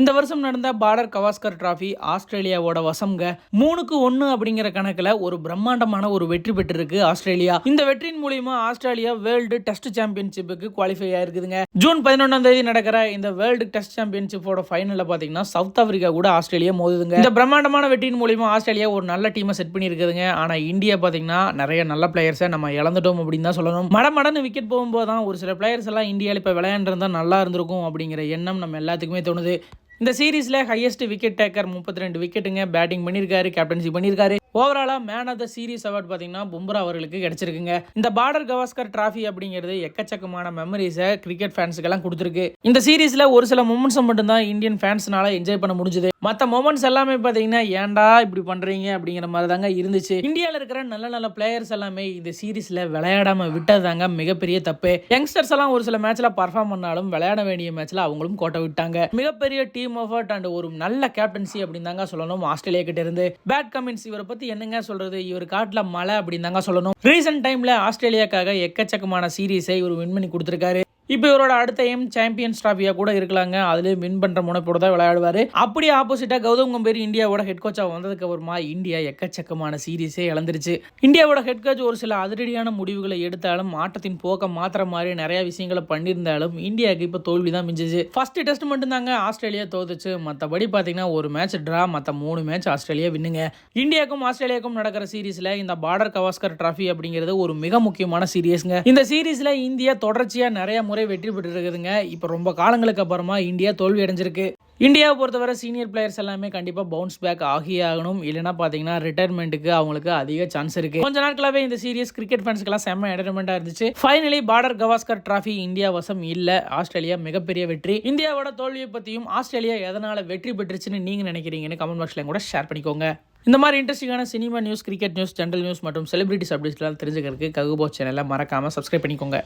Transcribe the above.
இந்த வருஷம் நடந்த பார்டர் கவாஸ்கர் டிராஃபி ஆஸ்திரேலியாவோட வசம்ங்க. மூணுக்கு ஒன்று அப்படிங்கிற கணக்கில் ஒரு பிரம்மாண்டமான ஒரு வெற்றி பெற்றிருக்கு ஆஸ்திரேலியா. இந்த வெற்றியின் மூலியமா ஆஸ்திரேலியா வேர்ல்டு டெஸ்ட் சாம்பியன்ஷிப்புக்கு குவாலிஃபை ஆயிருக்குதுங்க. ஜூன் பதினொன்றாம் தேதி நடக்கிற இந்த வேர்ல்டு டெஸ்ட் சாம்பியன்ஷிப்போட ஃபைனலில் பார்த்தீங்கன்னா சவுத் ஆப்பிரிக்கா கூட ஆஸ்திரேலியா மோதுதுங்க. இந்த பிரம்மாண்டமான வெற்றியின் மூலியமா ஆஸ்திரேலியா ஒரு நல்ல டீமை செட் பண்ணியிருக்குதுங்க. ஆனால் இந்தியா பார்த்தீங்கன்னா நிறைய நல்ல பிளேயர்ஸை நம்ம இழந்துட்டோம் அப்படின்னு தான் சொல்லணும். மடமடன்னு விக்கெட் போகும்போது தான் ஒரு சில பிளேயர்ஸ் எல்லாம் இந்தியாவில் இப்போ விளையாண்டுருந்தா நல்லா இருந்திருக்கும் அப்படிங்கிற எண்ணம் நம்ம எல்லாத்துக்குமே தோணுது. இந்த சீரீஸில் ஹையஸ்ட் விக்கெட் டேக்கர் முப்பத்தி ரெண்டு விக்கெட்டுங்க பேட்டிங் பண்ணியிருக்காரு கேப்டன்சி பண்ணியிருக்காரு ஓவராலாக man of the series award பார்த்தீங்கன்னா பும்ரா அவர்களுக்கு கிடைச்சிருக்குங்க. இந்த பார்டர் கவாஸ்கர் டிராஃபி அப்படிங்கிறது எக்கச்சக்கமான மெமரிஸை கிரிக்கெட் ஃபேன்ஸுக்கெல்லாம் கொடுத்துருக்கு. இந்த சீரீஸில் ஒரு சில மூமெண்ட்ஸை மட்டும்தான் இந்தியன் ஃபேன்ஸ்னால என்ஜாய் பண்ண முடிஞ்சுது. மற்ற மூமெண்ட்ஸ் எல்லாமே பார்த்தீங்கன்னா ஏன்டா இப்படி பண்ணுறீங்க அப்படிங்கிற மாதிரி தாங்க இருந்துச்சு. இந்தியாவில் இருக்கிற நல்ல நல்ல பிளேயர்ஸ் எல்லாமே இந்த சீரீஸில் விளையாடாம விட்டது தாங்க மிகப்பெரிய தப்பு. யங்ஸ்டர்ஸ் எல்லாம் ஒரு சில மேட்ச்சில் பர்ஃபார்ம் பண்ணாலும் விளையாட வேண்டிய மேட்ச்சில் அவங்களும் கோட்டை விட்டாங்க. மிகப்பெரிய டீம் எஃபர்ட் அண்ட் ஒரு நல்ல கேப்டன்சி அப்படின்னு தாங்க சொல்லணும் ஆஸ்திரேலியா கிட்ட இருந்து. பேட் கமின்ஸ் இவரை அடுத்து என்னங்க சொல்றது? இவர் காட்டுல மழை அப்படின்னு தாங்க சொல்லணும் ரீசெண்ட் டைம்ல ஆஸ்திரேலியாக்காக எக்கச்சக்கமான சீரீஸை இவர் வின் பண்ணி கொடுத்துருக்காரு. இப்போ இவரோட அடுத்த எய்ம் சாம்பியன்ஸ் ட்ராஃபியாக கூட இருக்கலாங்க. அதுலேயும் வின் பண்ணுற முனைப்போட தான் விளையாடுவார். அப்படியே ஆப்போசிட்டாக கௌதம் கம்பீர் இந்தியாவோட ஹெட் கோச்சாக வந்ததுக்கு அப்புறமா இந்தியா எக்கச்சக்கமான சீரீஸே இழந்துருச்சு. இந்தியாவோட ஹெட் கோச் ஒரு சில அதிரடியான முடிவுகளை எடுத்தாலும் ஆட்டத்தின் போக்க மாத்திர மாதிரி நிறைய விஷயங்களை பண்ணியிருந்தாலும் இந்தியாவுக்கு இப்போ தோல்வி தான் மிஞ்சிச்சு. ஃபர்ஸ்ட் டெஸ்ட் மட்டும்தாங்க ஆஸ்திரேலியா தோத்துச்சு. மற்றபடி பார்த்தீங்கன்னா ஒரு மேட்ச் ட்ரா மற்ற மூணு மேட்ச் ஆஸ்திரேலியா வின்னுங்க. இந்தியாவுக்கும் ஆஸ்திரேலியாவுக்கும் நடக்கிற சீரீஸில் இந்த பார்டர் கவாஸ்கர் டிராஃபி அப்படிங்கிறது ஒரு மிக முக்கியமான சீரீஸ்ங்க இந்த சீரீஸில் இந்தியா தொடர்ச்சியாக நிறைய முறை வெற்றி பெற்று இருக்குதுங்க இப்போ ரொம்ப காலங்களுக்கு அப்புறமா இந்தியா தோல்வி அடைஞ்சிருக்கு. இந்தியாவை பொறுத்தவரை சீனியர் பிளேயர்ஸ் எல்லாமே கண்டிப்பாக பவுன்ஸ் பேக் ஆகியே ஆகணும். இல்லைனா பார்த்தீங்கன்னா ரிட்டைர்மெண்ட்டுக்கு அவங்களுக்கு அதிக சான்ஸ் இருக்கு. கொஞ்ச நாட்களாகவே இந்த சீரியஸ் கிரிக்கெட் ஃபேன்ஸ்க்கெல்லாம் செம்ம என்டர்மெண்ட்டாக இருந்துச்சு. Finally Border Gavaskar trophy India வசம் இல்லை. ஆஸ்திரேலியா மிகப்பெரிய வெற்றி. இந்தியாவோட தோல்வியை பற்றியும் ஆஸ்திரேலியா எதனால் வெற்றி பெற்றுச்சுன்னு நீங்கள் நினைக்கிறீங்கன்னு கமெண்ட் பாக்ஸில் கூட ஷேர் பண்ணிக்கோங்க. இந்த மாதிரி இன்ட்ரெஸ்டிங்கான cinema news cricket news general news மற்றும் செலிபிரிட்டிஸ் அப்டேட்ஸ்லாம் தெரிஞ்சுக்கிறதுக்கு ககுபோ சேனலை மறக்காமல் சப்ஸ்கிரைப் பண்ணிக்கோங்க.